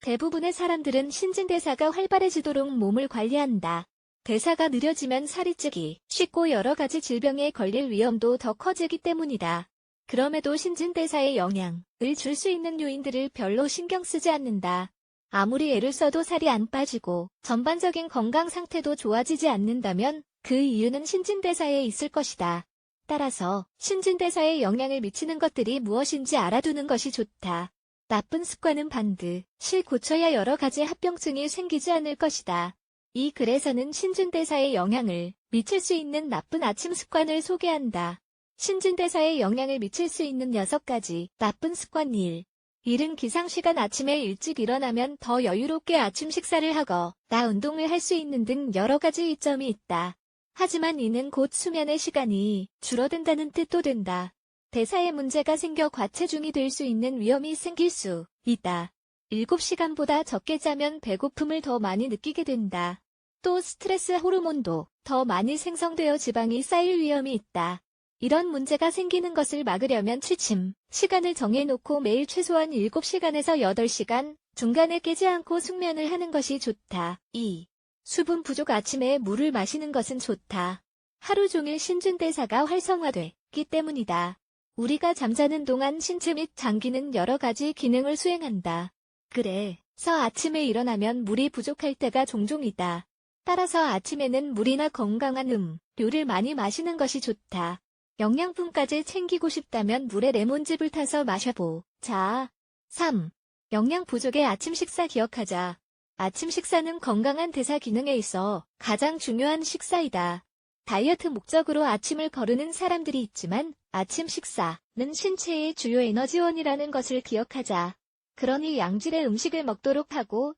대부분의 사람들은 신진대사가 활발해지도록 몸을 관리한다. 대사가 느려지면 살이 찌기 쉽고 여러 가지 질병에 걸릴 위험도 더 커지기 때문이다. 그럼에도 신진대사에 영향을 줄 수 있는 요인들을 별로 신경 쓰지 않는다. 아무리 애를 써도 살이 안 빠지고 전반적인 건강 상태도 좋아지지 않는다면 그 이유는 신진대사에 있을 것이다. 따라서 신진대사에 영향을 미치는 것들이 무엇인지 알아두는 것이 좋다. 나쁜 습관은 반드시 고쳐야 여러 가지 합병증이 생기지 않을 것이다. 이 글에서는 신진대사에 영향을 미칠 수 있는 나쁜 아침 습관을 소개한다. 신진대사에 영향을 미칠 수 있는 6가지 나쁜 습관 1. 이른 기상시간 아침에 일찍 일어나면 더 여유롭게 아침 식사를 하고 나 운동을 할 수 있는 등 여러 가지 이점이 있다. 하지만 이는 곧 수면의 시간이 줄어든다는 뜻도 된다. 대사에 문제가 생겨 과체중이 될 수 있는 위험이 생길 수 있다. 7시간보다 적게 자면 배고픔을 더 많이 느끼게 된다. 또 스트레스 호르몬도 더 많이 생성되어 지방이 쌓일 위험이 있다. 이런 문제가 생기는 것을 막으려면 취침, 시간을 정해놓고 매일 최소한 7시간에서 8시간, 중간에 깨지 않고 숙면을 하는 것이 좋다. 2. 수분 부족 아침에 물을 마시는 것은 좋다. 하루 종일 신진대사가 활성화되기 때문이다. 우리가 잠자는 동안 신체 및 장기는 여러 가지 기능을 수행한다. 그래 서 아침에 일어나면 물이 부족할 때가 종종 있다. 따라서 아침에는 물이나 건강한 음료를 많이 마시는 것이 좋다. 영양분까지 챙기고 싶다면 물에 레몬즙을 타서 마셔보 자. 3. 영양 부족의 아침 식사 기억하자. 아침 식사는 건강한 대사 기능에 있어 가장 중요한 식사이다. 다이어트 목적으로 아침을 거르는 사람들이 있지만 아침 식사는 신체의 주요 에너지원이라는 것을 기억하자. 그러니 양질의 음식을 먹도록 하고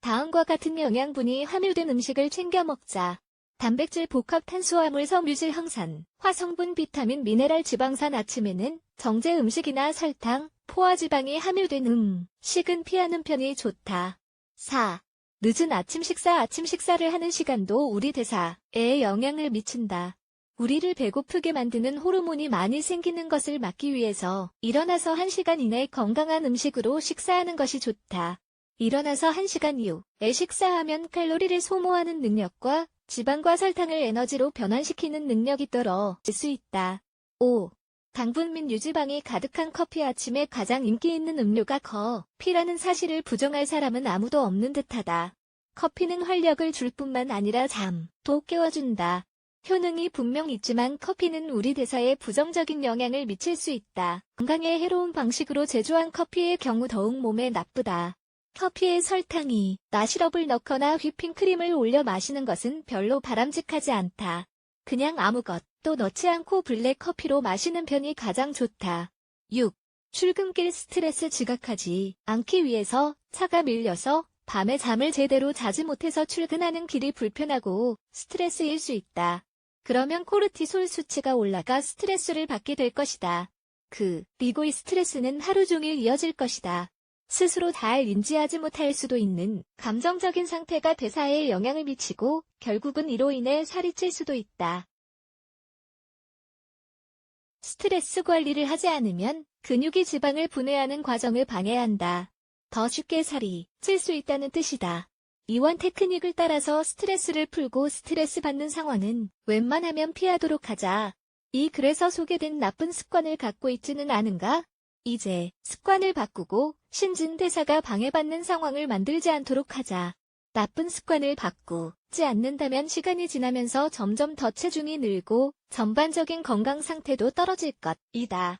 다음과 같은 영양분이 함유된 음식을 챙겨 먹자. 단백질 복합 탄수화물 섬유질 항산, 화성분 비타민 미네랄 지방산 아침에는 정제 음식이나 설탕, 포화지방이 함유된 음식은 피하는 편이 좋다. 4. 늦은 아침 식사 아침 식사를 하는 시간도 우리 대사에 영향을 미친다. 우리를 배고프게 만드는 호르몬이 많이 생기는 것을 막기 위해서 일어나서 1시간 이내 건강한 음식으로 식사하는 것이 좋다. 일어나서 1시간 이후에 식사하면 칼로리를 소모하는 능력과 지방과 설탕을 에너지로 변환시키는 능력이 떨어질 수 있다. 5. 당분 및 유지방이 가득한 커피 아침에 가장 인기 있는 음료가 커피라는 사실을 부정할 사람은 아무도 없는 듯하다. 커피는 활력을 줄 뿐만 아니라 잠도 깨워준다. 효능이 분명 있지만 커피는 우리 대사에 부정적인 영향을 미칠 수 있다. 건강에 해로운 방식으로 제조한 커피의 경우 더욱 몸에 나쁘다. 커피에 설탕이, 나 시럽을 넣거나 휘핑크림을 올려 마시는 것은 별로 바람직하지 않다. 그냥 아무것도 넣지 않고 블랙 커피로 마시는 편이 가장 좋다. 6. 출근길 스트레스 지각하지 않기 위해서 차가 밀려서 밤에 잠을 제대로 자지 못해서 출근하는 길이 불편하고 스트레스일 수 있다. 그러면 코르티솔 수치가 올라가 스트레스를 받게 될 것이다. 그, 리고 이 스트레스는 하루 종일 이어질 것이다. 스스로 잘 인지하지 못할 수도 있는 감정적인 상태가 대사에 영향을 미치고 결국은 이로 인해 살이 찔 수도 있다. 스트레스 관리를 하지 않으면 근육이 지방을 분해하는 과정을 방해한다. 더 쉽게 살이 찔 수 있다는 뜻이다. 이원 테크닉을 따라서 스트레스를 풀고 스트레스 받는 상황은 웬만하면 피하도록 하자. 이 글에서 소개된 나쁜 습관을 갖고 있지는 않은가? 이제 습관을 바꾸고 신진대사가 방해받는 상황을 만들지 않도록 하자. 나쁜 습관을 바꾸지 않는다면 시간이 지나면서 점점 더 체중이 늘고 전반적인 건강 상태도 떨어질 것이다.